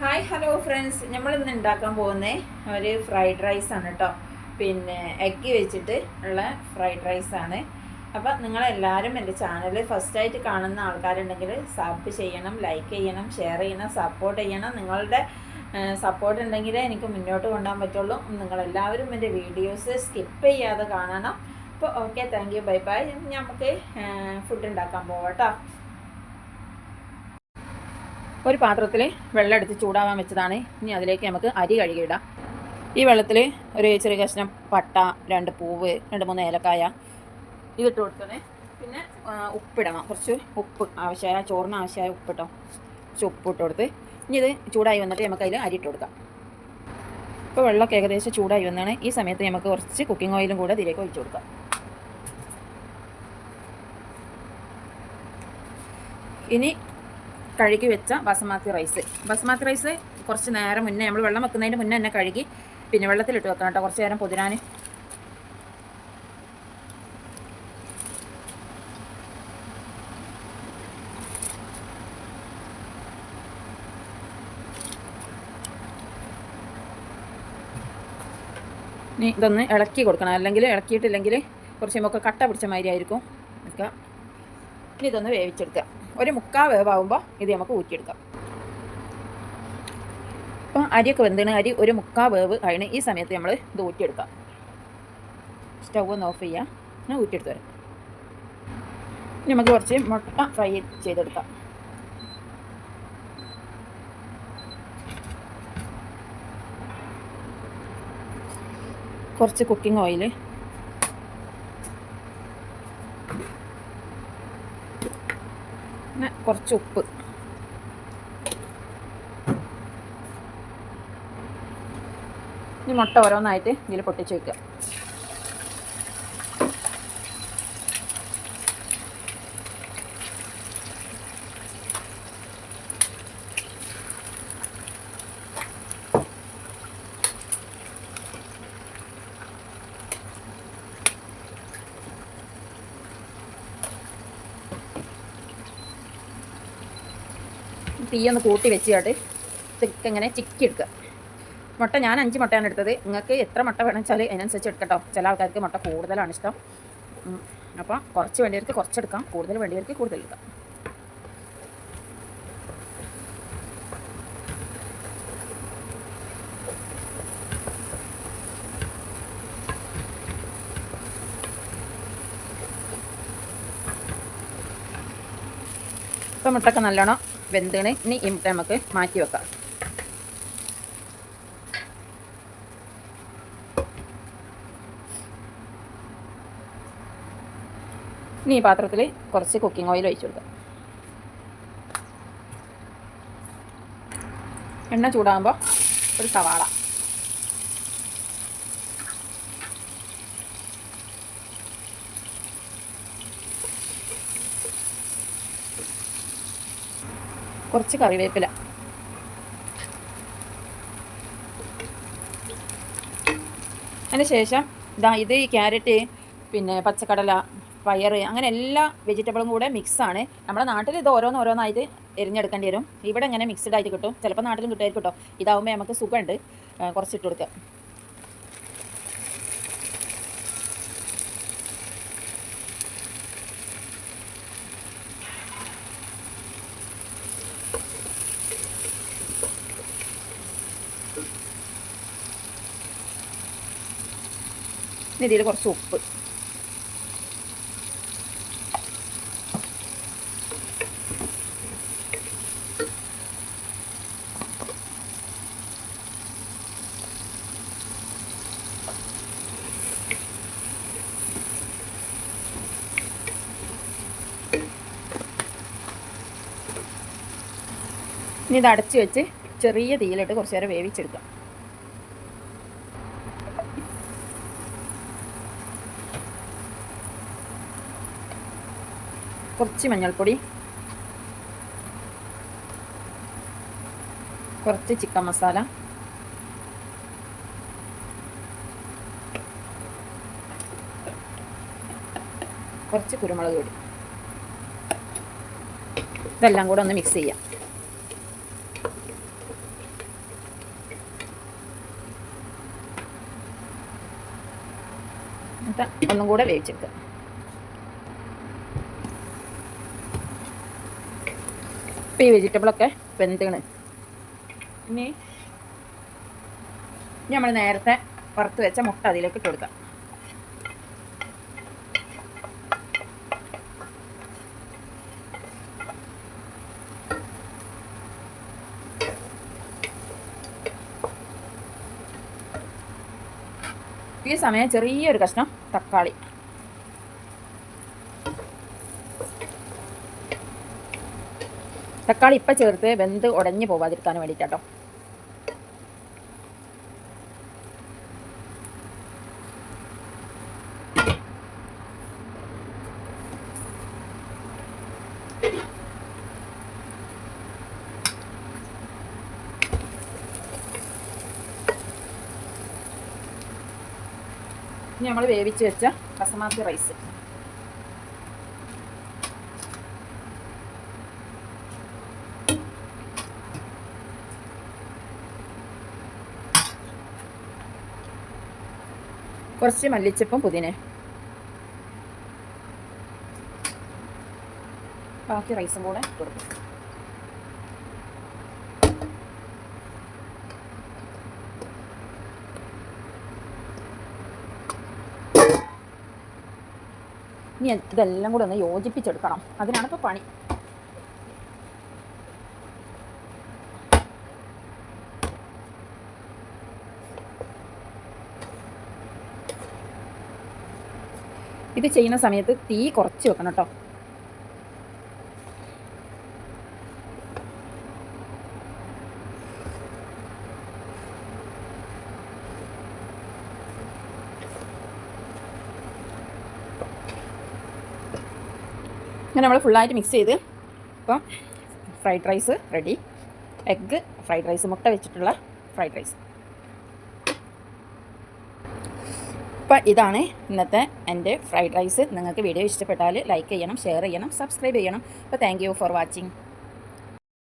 Hi hello friends നമ്മൾ ഇന്ന് ഉണ്ടാക്കാൻ പോകുന്ന ഒരു ഫ്രൈഡ് റൈസ് ആണ് കേട്ടോ പിന്നെ എഗ്ഗ് വെച്ചിട്ട് ഉള്ള ഫ്രൈഡ് റൈസ് ആണ്. അപ്പം നിങ്ങളെല്ലാവരും എന്റെ ചാനൽ ഫസ്റ്റായിട്ട് കാണുന്ന ആൾക്കാരുണ്ടെങ്കിൽ സബ് ചെയ്യണം ലൈക്ക് ചെയ്യണം ഷെയർ ചെയ്യണം സപ്പോർട്ട് ചെയ്യണം. നിങ്ങളുടെ സപ്പോർട്ട് ഉണ്ടെങ്കിലേ എനിക്ക് മുന്നോട്ട് കൊണ്ടുപോകാൻ പറ്റുള്ളൂ. നിങ്ങളെല്ലാവരും എന്റെ വീഡിയോസ് സ്കിപ്പ് ചെയ്യാതെ കാണണം. അപ്പോൾ okay thank you bye bye നമുക്ക് ഫുഡ് ഉണ്ടാക്കാൻ പോവാം കേട്ടോ ഒരു പാത്രത്തിൽ വെള്ളം എടുത്ത് ചൂടാവാൻ വെച്ചതാണ്. ഇനി അതിലേക്ക് നമുക്ക് അരി കഴുകിയിടാം. ഈ വെള്ളത്തിൽ ഒരു ചെറിയ കഷ്ണം പട്ട രണ്ട് പൂവ് രണ്ട് മൂന്ന് ഏലക്കായ ഇതിട്ട് കൊടുത്തേ പിന്നെ ഉപ്പിടണം. കുറച്ച് ഉപ്പ് ആവശ്യമായ ചോറിന് ആവശ്യമായ ഉപ്പിട്ടോ കുറച്ച് ഉപ്പ് ഇട്ട് കൊടുത്ത്. ഇനി ഇത് ചൂടായി വന്നിട്ട് നമുക്ക് അതിൽ അരി ഇട്ട് കൊടുക്കാം. ഇപ്പോൾ വെള്ളമൊക്കെ ഏകദേശം ചൂടായി വന്നാണ്. ഈ സമയത്ത് നമുക്ക് കുറച്ച് കുക്കിംഗ് ഓയിലും കൂടെ ഇതിലേക്ക് ഒഴിച്ചു കൊടുക്കാം. ഇനി കഴുകി വെച്ച ബസമാത്തി റൈസ്. ബസമാത്തി റൈസ് കുറച്ച് നേരം മുന്നേ നമ്മൾ വെള്ളം വെക്കുന്നതിന് മുന്നേ തന്നെ കഴുകി പിന്നെ വെള്ളത്തിലിട്ട് വെക്കണം കേട്ടോ. കുറച്ച് നേരം പൊതിരാൻ ഇനി ഇതൊന്ന് ഇളക്കി കൊടുക്കണം. അല്ലെങ്കിൽ ഇളക്കിയിട്ടില്ലെങ്കിൽ കുറച്ച് നമുക്ക് കട്ട പിടിച്ച മാതിരി ആയിരിക്കും. ഒക്കെ ഇനി ഇതൊന്ന് വേവിച്ചെടുക്കുക ഒരു മുക്കാൽ വേവാകുമ്പോൾ ഇത് നമുക്ക് ഊറ്റിയെടുക്കാം. അപ്പം അരിയൊക്കെ വെന്തിന് അരി ഒരു മുക്കാൽ വേവ് കഴിഞ്ഞ് ഈ സമയത്ത് നമ്മൾ ഇത് ഊറ്റിയെടുക്കാം. സ്റ്റൗ ഒന്ന് ഓഫ് ചെയ്യാം. ഞാൻ ഊറ്റിയെടുത്ത് വരാം. നമുക്ക് കുറച്ച് മുട്ട ഫ്രൈ ചെയ്തെടുക്കാം. കുറച്ച് കുക്കിംഗ് ഓയിൽ പിന്നെ കുറച്ച് ഉപ്പ്. ഇനി മുട്ട ഓരോന്നായിട്ട് ഇതിൽ പൊട്ടിച്ച് വയ്ക്കുക തീയൊന്ന് കൂട്ടി വെച്ചിട്ട് ഇങ്ങനെ ചിക്കി എടുക്കുക. മുട്ട ഞാൻ അഞ്ച് മുട്ടയാണ് എടുത്തത്. നിങ്ങൾക്ക് എത്ര മുട്ട വേണം വെച്ചാൽ അതിനനുസരിച്ച് എടുക്കട്ടോ ചില ആൾക്കാർക്ക് മുട്ട കൂടുതലാണ് ഇഷ്ടം. അപ്പോൾ കുറച്ച് വേണ്ടിയവർക്ക് കുറച്ചെടുക്കാം. കൂടുതൽ വേണ്ടിയവർക്ക് കൂടുതൽ എടുക്കാം. ഇപ്പം മുട്ടൊക്കെ നല്ലോണം വെന്തിണ് ഇനി നമുക്ക് മാറ്റി വെക്കാം. ഇനി ഈ പാത്രത്തിൽ കുറച്ച് കുക്കിംഗ് ഓയിൽ ഒഴിച്ചു കൊടുക്കാം. എണ്ണ ചൂടാകുമ്പോൾ ഒരു സവാള. കുറച്ച് കറിവേപ്പില. അതിന് ശേഷം ഇതാ ഇത് ഈ ക്യാരറ്റ് പിന്നെ പച്ചക്കടല പയർ അങ്ങനെ എല്ലാ വെജിറ്റബിളും കൂടെ മിക്സാണ്. നമ്മുടെ നാട്ടിൽ ഇത് ഓരോന്ന് ഓരോന്നായിട്ട് എരിഞ്ഞെടുക്കേണ്ടി വരും. ഇവിടെ ഇങ്ങനെ മിക്സ്ഡ് ആയിട്ട് കിട്ടും. ചിലപ്പോൾ നാട്ടിലും കിട്ടുമായിരിക്കും കേട്ടോ ഇതാവുമ്പോൾ നമുക്ക് സുഖമുണ്ട്. കുറച്ചിട്ട് കൊടുക്കുക ഇതിൽ കുറച്ച് ഉപ്പ്. ഇനി ഇത് അടച്ച് വെച്ച് ചെറിയ തീയിലിട്ട് കുറച്ച് നേരം വേവിച്ചെടുക്കാം. കുറച്ച് മഞ്ഞൾപ്പൊടി. കുറച്ച് ചിക്കൻ മസാല. കുറച്ച് കുരുമുളക് പൊടി. ഇതെല്ലാം കൂടെ ഒന്ന് മിക്സ് ചെയ്യാം. എന്നിട്ട് ഒന്നും കൂടെ വേവിച്ചെടുക്കാം. ഇപ്പം ഈ വെജിറ്റബിളൊക്കെ വെന്താണ് ഇനി നമ്മൾ നേരത്തെ വറുത്ത് വെച്ച മുട്ട അതിലേക്ക് ഇട്ട് കൊടുക്കാം. ഈ സമയം ചെറിയൊരു കഷ്ണം തക്കാളി. തക്കാളി ഇപ്പം ചേർത്ത് വെന്ത് ഉടഞ്ഞു പോവാതിരിക്കാൻ വേണ്ടിയിട്ടോ ഇനി നമ്മൾ വേവിച്ച് വെച്ച ബസമാസി റൈസ് കുറച്ച് മല്ലിച്ചപ്പും പുതിന ബാക്കി റൈസും കൂടെ കൊടുക്കും. ഇനി ഇതെല്ലാം കൂടെ ഒന്ന് യോജിപ്പിച്ചെടുക്കണം. അതിനാണ് ഇപ്പോൾ പണി. ഇത് ചെയ്യുന്ന സമയത്ത് തീ കുറച്ച് വെക്കണം കേട്ടോ. ഇങ്ങനെ നമ്മൾ ഫുള്ളായിട്ട് മിക്സ് ചെയ്ത് ഇപ്പം fried rice ready egg fried rice മുട്ട വെച്ചിട്ടുള്ള ഫ്രൈഡ് റൈസ് അപ്പം ഇതാണ് ഇന്നത്തെ എന്റെ ഫ്രൈഡ് റൈസ്. നിങ്ങൾക്ക് വീഡിയോ ഇഷ്ടപ്പെട്ടാൽ ലൈക്ക് ചെയ്യണം ഷെയർ ചെയ്യണം സബ്സ്ക്രൈബ് ചെയ്യണം. അപ്പോൾ താങ്ക് ഫോർ വാച്ചിങ്.